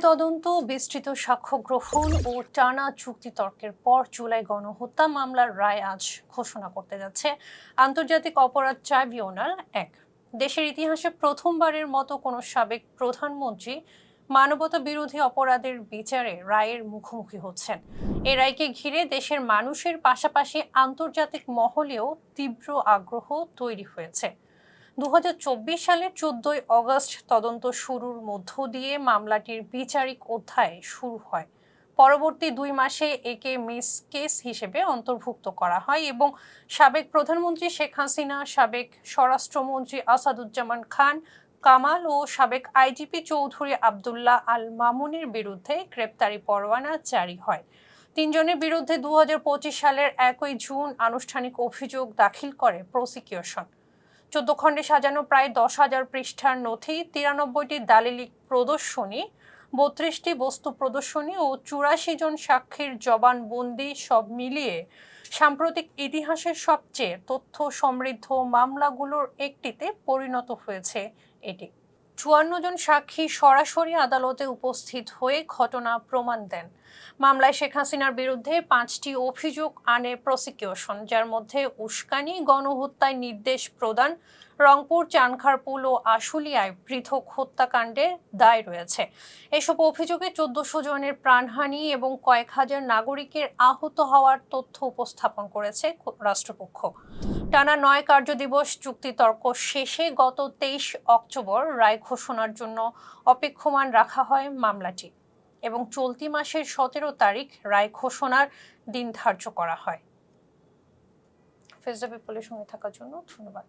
তদন্ত বিস্তৃত সাক্ষ্য গ্রহণ ও টানা চুক্তি তর্কের পর জুলাই গণহত্যা মামলার রায় আজ ঘোষণা করতে যাচ্ছে আন্তর্জাতিক অপরাধ ট্রাইব্যুনাল এক। দেশের ইতিহাসে প্রথমবারের মতো কোনো সাবেক প্রধানমন্ত্রী মানবতা বিরোধী অপরাধের বিচারে রায়ের মুখোমুখি হচ্ছেন। এ রায়কে ঘিরে দেশের মানুষের পাশাপাশি আন্তর্জাতিক মহলেও তীব্র আগ্রহ তৈরি হয়েছে। দু হাজার চব্বিশ সালের চোদ্দই অগস্ট তদন্ত শুরুর মধ্য দিয়ে মামলাটির বিচারিক অধ্যায় শুরু হয়। পরবর্তী দুই মাসে একে মিস কেস হিসেবে অন্তর্ভুক্ত করা হয় এবং সাবেক প্রধানমন্ত্রী শেখ হাসিনা, সাবেক স্বরাষ্ট্রমন্ত্রী আসাদুজ্জামান খান, কামাল ও সাবেক আইজিপি চৌধুরী আবদুল্লাহ আল মামুনের বিরুদ্ধে গ্রেপ্তারি পরোয়ানা জারি হয়। তিনজনের বিরুদ্ধে দু হাজার পঁচিশ সালের একই জুন আনুষ্ঠানিক অভিযোগ দাখিল করে প্রসিকিউশন। চোদ্দ খণ্ডে সাজানো প্রায় দশ হাজার পৃষ্ঠার নথি, তিরানব্বইটি দালিলিক প্রদর্শনী, বত্রিশটি বস্তু প্রদর্শনী ও চুরাশি জন সাক্ষীর জবানবন্দি সব মিলিয়ে সাম্প্রতিক ইতিহাসের সবচেয়ে তথ্য সমৃদ্ধ মামলাগুলোর একটিতে পরিণত হয়েছে এটি। চুয়ান্ন জন সাক্ষী সরাসরি আদালতে উপস্থিত হয়ে ঘটনা প্রমাণ দেন। মামলায় শেখ হাসিনার বিরুদ্ধে পাঁচটি অভিযোগ আনে প্রসিকিউশন, যার মধ্যে উস্কানি গণহত্যায় নির্দেশ প্রদান, রংপুর, চানখারপুল ও আশুলিয়ায় পৃথক হত্যাকাণ্ডের দায় রয়েছে। এসব অভিযোগে চোদ্দশো জনের প্রাণহানি এবং কয়েক হাজার নাগরিকের আহত হওয়ার তথ্য উপস্থাপন করেছে রাষ্ট্রপক্ষ। টানা নয় কার্যদিবস চুক্তিতর্ক শেষে গত তেইশ অক্টোবর রায় ঘোষণার জন্য অপেক্ষমান রাখা হয় মামলাটি এবং চলতি মাসের সতেরো তারিখ রায় ঘোষণার দিন ধার্য করা হয়। ফেসবুক পিপলের সঙ্গে থাকার জন্য ধন্যবাদ।